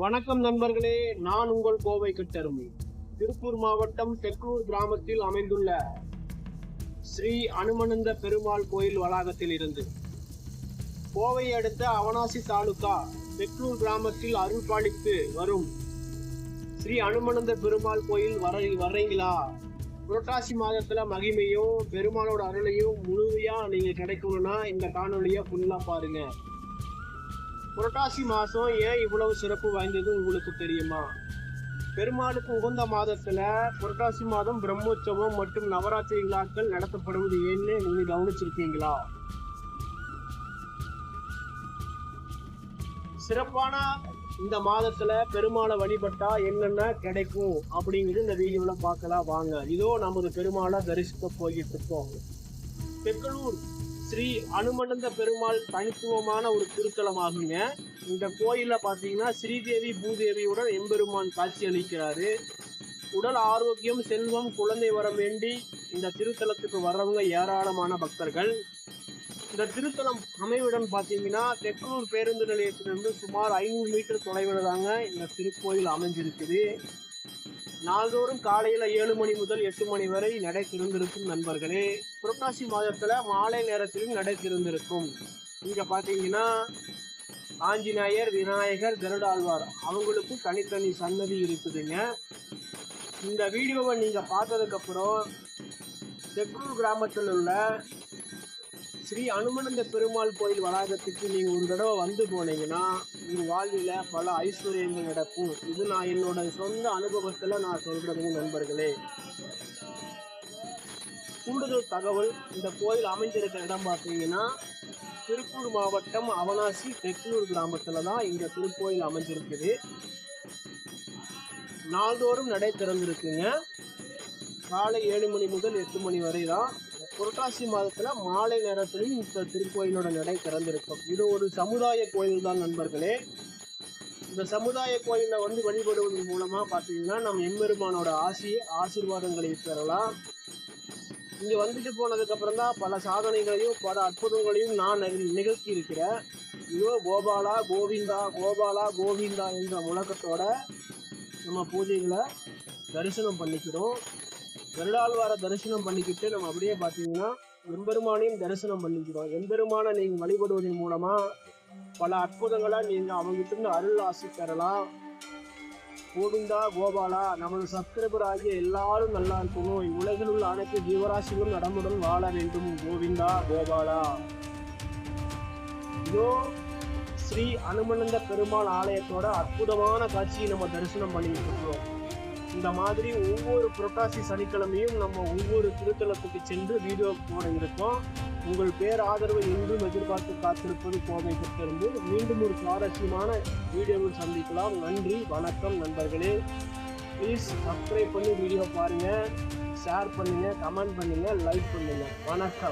வணக்கம் நண்பர்களே நான் உங்கள் கோவை கட்டருமி திருப்பூர் மாவட்டம் தெக்கூர் கிராமத்தில் அமைந்துள்ள ஸ்ரீ அனுமனந்த பெருமாள் கோயில் வளாகத்தில் இருந்து கோவை அடுத்த அவனாசி தாலுகா தெக்கூர் கிராமத்தில் அருள்பாளித்து வரும் ஸ்ரீ அனுமனந்த பெருமாள் கோயில் வர வர்றீங்களா? புரட்டாசி மாதத்துல மகிமையும் பெருமாளோட அருளையும் முழுமையா நீங்க கிடைக்கணும்னா இந்த காணொலியை ஃபுல்லா பாருங்க. புரட்டாசி மாதம் ஏன் இவ்வளவு சிறப்பு வாய்ந்தது உங்களுக்கு தெரியுமா? பெருமாளுக்கு உகந்த மாதத்தில் புரட்டாசி மாதம் பிரம்மோற்சவம் மற்றும் நவராத்திரி விழாக்கள் நடத்தப்படுவது ஏன்னு நீங்கள் கவனிச்சிருக்கீங்களா? சிறப்பான இந்த மாதத்துல பெருமாளை வழிபட்டா என்னென்ன கிடைக்கும் அப்படிங்கிறது இந்த வீடியோவில் பார்க்கலாம். வாங்க இதோ நமது பெருமாளை தரிசிக்க போயிட்டு இருக்கோம். பெங்களூர். ஸ்ரீ அனுமனந்த பெருமாள் தனித்துவமான ஒரு திருத்தலமாகுங்க. இந்த கோயிலில் பார்த்தீங்கன்னா ஸ்ரீதேவி பூதேவியுடன் எம்பெருமான் காட்சி அளிக்கிறாரு. உடல் ஆரோக்கியம் செல்வம் குழந்தை வரம் வேண்டி இந்த திருத்தலத்துக்கு வர்றவங்க ஏராளமான பக்தர்கள். இந்த திருத்தலம் அமைவிடம் பார்த்தீங்கன்னா தெற்கூர் பேருந்து நிலையத்திலிருந்து சுமார் ஐநூறு மீட்டர் தொலைவில் தாங்க இந்த திருக்கோயில் அமைஞ்சிருக்குது. நாள்தோறும் காலையில் ஏழு மணி முதல் எட்டு மணி வரை நடை திறந்திருக்கும் நண்பர்களே புரட்டாசி மாதத்தில் மாலை நேரத்திலும் நடை திறந்திருக்கும் இங்கே பார்த்தீங்கன்னா ஆஞ்சநேயர் விநாயகர் கருடாழ்வார் அவங்களுக்கும் தனித்தனி சன்னதி இருக்குதுங்க. இந்த வீடியோவை நீங்கள் பார்த்ததுக்கப்புறம் தெக்கூர் கிராமத்தில் உள்ள ஸ்ரீ அனுமனந்த பெருமாள் கோயில் வளாகத்துக்கு நீங்கள் ஒரு தடவை வந்து போனீங்கன்னா உங்கள் வாழ்வில பல ஐஸ்வர்யங்கள் நடக்கும். இது நான் என்னோட சொந்த அனுபவத்தில் நான் சொல்கிறதுங்க நண்பர்களே. கூடுதல் தகவல் இந்த கோயில் அமைஞ்சிருக்க இடம் பார்த்தீங்கன்னா திருப்பூர் மாவட்டம் அவனாசி தெற்கூர் கிராமத்தில் தான் இந்த திருக்கோயில் அமைஞ்சிருக்குது. நாள்தோறும் நடை திறந்திருக்குங்க. காலை ஏழு மணி முதல் எட்டு மணி வரை தான் புரட்டாசி மாதத்தில் மாலை நேரத்திலும் இந்த திருக்கோயிலோட நடை திறந்திருக்கும். இது ஒரு சமுதாய கோயில் தான் நண்பர்களே. இந்த சமுதாய கோயிலில் வந்து வழிபடுவதன் மூலமாக பார்த்தீங்கன்னா நம்ம எம்பெருமானோட ஆசி ஆசீர்வாதங்களை பெறலாம். இங்கே வந்துட்டு போனதுக்கப்புறம் தான் பல சாதனைகளையும் பல அற்புதங்களையும் நான் நிகழ்த்தி இருக்கிறேன் ஐயோ கோபாலா கோவிந்தா கோபாலா கோவிந்தா என்ற முழக்கத்தோட நம்ம பூஜைகளை தரிசனம் பண்ணிக்கிறோம். கருடாழ்வார தரிசனம் பண்ணிக்கிட்டு நம்ம அப்படியே பார்த்தீங்கன்னா எம்பெருமானையும் தரிசனம் பண்ணிக்கிறோம். எம்பெருமானை நீங்கள் வழிபடுவதன் மூலமாக பல அற்புதங்களை நீங்கள் அவங்ககிட்ட இருந்து அருள் ஆசி பெறலாம். கோவிந்தா கோபாலா நமது சப்ஸ்கிரைபர் ஆகிய எல்லாரும் நல்லா இருக்கணும். உலகில் உள்ள அனைத்து ஜீவராசிகளும் நடமுடன் வாழ வேண்டும். கோவிந்தா கோபாலா. இதோ ஸ்ரீ அனுமனந்த பெருமாள் ஆலயத்தோட அற்புதமான காட்சியை நம்ம தரிசனம் பண்ணிட்டு இருக்கிறோம். இந்த மாதிரி ஒவ்வொரு புரட்டாசி சனிக்கிழமையும் நம்ம ஒவ்வொரு திருத்தலத்துக்கு சென்று வீடியோ போட இருக்கோம். உங்கள் பேர் ஆதரவை இன்றும் எதிர்பார்த்து காத்திருப்பது கோவை பெற்றிருந்து மீண்டும் ஒரு சுவாரஸ்யமான வீடியோவில் சந்திக்கலாம். நன்றி வணக்கம் நண்பர்களே. ப்ளீஸ் சப்ஸ்கிரைப் பண்ணி வீடியோ பாருங்கள் ஷேர் பண்ணுங்கள் கமெண்ட் பண்ணுங்கள் லைக் பண்ணுங்கள் வணக்கம்.